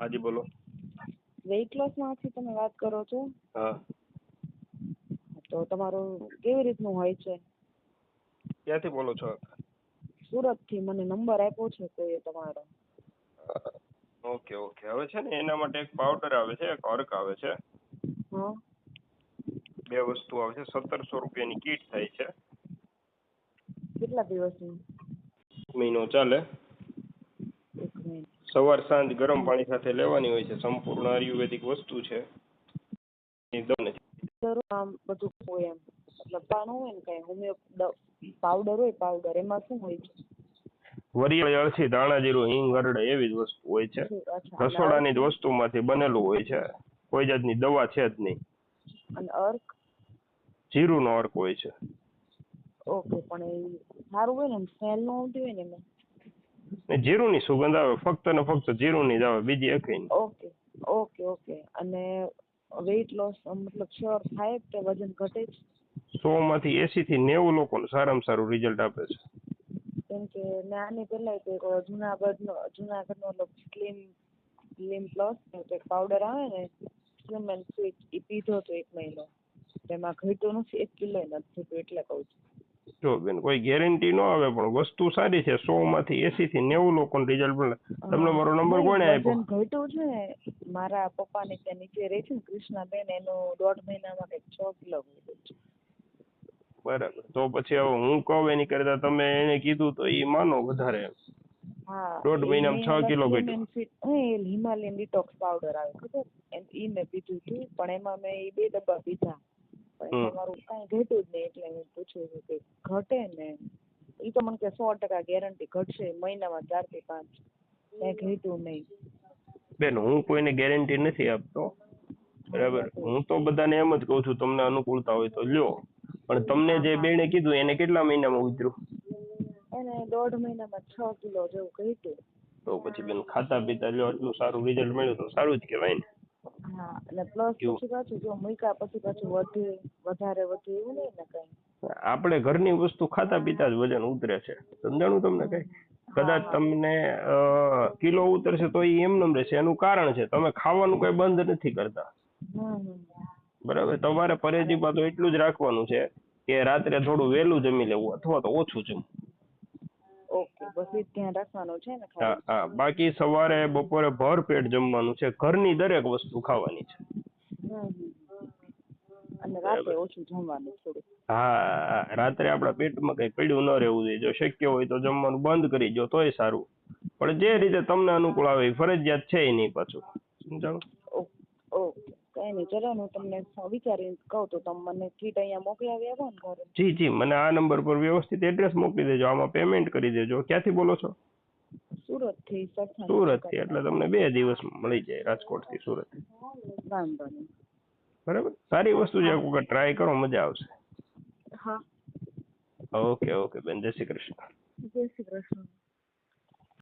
હાજી બોલો. વેઇટ લોસમાંથી તમે વાત કરો છો? હા. તો તમારું કેવી રીતનું હોય છે? ક્યાંથી બોલો છો? સુરતથી મને નંબર આપ્યો છે કોઈએ તમારો. Okay okay. હવે છે ને એના માટે એક પાવડર આવે છે એક અર્ક આવે છે. હા. બે વસ્તુ આવે છે સત્તરસો રૂપિયાની કીટ થાય છે. કેટલા દિવસની? મહિનો ચાલે. સવાર સાંજ ગરમ પાણી સાથે લેવાની હોય છે. સંપૂર્ણ આયુર્વેદિક વસ્તુ છે. આમ બધું હોય એમ. મતલબ પાણું હોય ને કઈ હોમિયો પાવડર હોય પાવડર એમાં શું હોય છે? વરિયાળી અળસી ધાણા જીરું હિંગ હરડે એવી જ વસ્તુ હોય છે. રસોડાની જ વસ્તુમાંથી બનેલું હોય છે. કોઈ જાતની દવા છે જ નહીં. અને અર્ક? જીરુંનો અર્ક હોય છે. ઓકે પણ એ સારું હોય ને સ્મેલ નો આવતી હોય ને એમાં? ને જીરુંની સુગંધ આવે ફક્ત ને ફક્ત જીરુંની જ આવે બીજી એકેય ઓકે ઓકે ઓકે. અને વેઇટ લોસ મતલબ શ્યોર થાય કે વજન ઘટે સો માંથી એસી થી નેવું લોકોને સારામાં સારું રિઝલ્ટ આપે છે. કેમ કે મેં આની પહેલા એક જુનાગઢનો જુનાગઢનો ઓલો સ્લિમ સ્લિમ પ્લસ એક પાવડર આવે ને સ્લિમ એન્ડ સ્વીટ એ પીધો તો એક મહિનો. તેમાં ઘટ્યું નથી એક કિલો નથી થતું એટલે કહું છું. જો બેન કોઈ ગેરંટી ન આવે પણ વસ્તુ સારી છે સો માંથી એસી થી નેવું લોકોને રિઝલ્ટ મળે. તમને મારો નંબર કોને આપ્યો? ઘટ્યું છે. મારા પપ્પાને ત્યાં નીચે રહે છે ને કૃષ્ણાબેન એનું દોઢ મહિનામાં કંઈક છ કિલો છે. બરાબર. તો પછી હવે હું કહું એની કરતા તમે એને કીધું તો એ માનો વધારે. દોઢ મહિનામાં છ કિલો ઘટ્યું. હિમાલયન ડિટોક્સ પાવડર આવે ખબર? મેં પીધું હતું પણ એમાં મેં બે ડબ્બા પીધા. હમ. કાંઈ ઘટ્યું જ નહીં એટલે હું પૂછું છું કે ઘટે ને એ તો મને કે સો ટકા ગેરંટી ઘટશે મહિનામાં ચારથી પાંચ. કાંઈ ઘટ્યું નહીં. બેન હું કોઈને ગેરંટી નથી આપતો. બરાબર? હું તો બધાને એમ જ કહું છું તમને અનુકૂળતા હોય તો લ્યો. પણ તમને જે બેને કીધું એને કેટલા મહિનામાં ઉતર્યું? એને દોઢ મહિનામાં છ કિલો જેવું ઘટ્યું. તો પછી બેન ખાતા પીતા લ્યો એટલું સારું રિઝલ્ટ મળ્યું તો સારું જ કહેવાય ને. હા પ્લસ પછી પાછું જો મૂક્યા પછી પાછું વધે વધારે વધે એવું નહીં ને કઈ. આપણે ઘરની વસ્તુ ખાતા પીતા જ વજન ઉતરે છે. સમજાણું તમને કઈ? કદાચ તમને કિલો ઉતરશે તો એ એમનેમ રહેશે. એનું કારણ છે તમે ખાવાનું કઈ બંધ નથી કરતા. બરાબર? તમારે પરેજીમાં તો એટલું જ રાખવાનું છે કે રાત્રે થોડું વહેલું જમી લેવું અથવા તો ઓછું જમવું. ઓકે બસ એ ધ્યાન રાખવાનું છે ને હા હા બાકી સવારે બપોરે ભર પેટ જમવાનું છે ઘરની દરેક વસ્તુ ખાવાની છે. હમ હમ. અને રાતે ઓછું જમવાનું થોડું હા હા, રાત્રે આપણા પેટમાં કઈ પડ્યું ન રહેવું જોઈએ. જો શક્ય હોય તો જમવાનું બંધ કરી દો તોય સારું. પણ જે રીતે તમને અનુકૂળ આવે એ ફરજિયાત છે એ નહીં પાછું. સમજાણું? ઓકે. કઈ નહીં ચલો હું તમને વિચારીને કહું તો તમે મને કીટ અહીંયા મોકલાવી આપો ને ઘરે. જી જી મને આ નંબર પર વ્યવસ્થિત એડ્રેસ મોકલી દેજો. આમાં પેમેન્ટ કરી દેજો. ક્યાંથી બોલો છો? સુરતથી સુરતથી એટલે તમને બે દિવસ મળી જાય રાજકોટથી સુરત બરાબર? સારી વસ્તુ છે. એક વખત ટ્રાય કરો મજા આવશે. હા. ઓકે ઓકે બેન. જય શ્રી કૃષ્ણ. જય શ્રી કૃષ્ણ.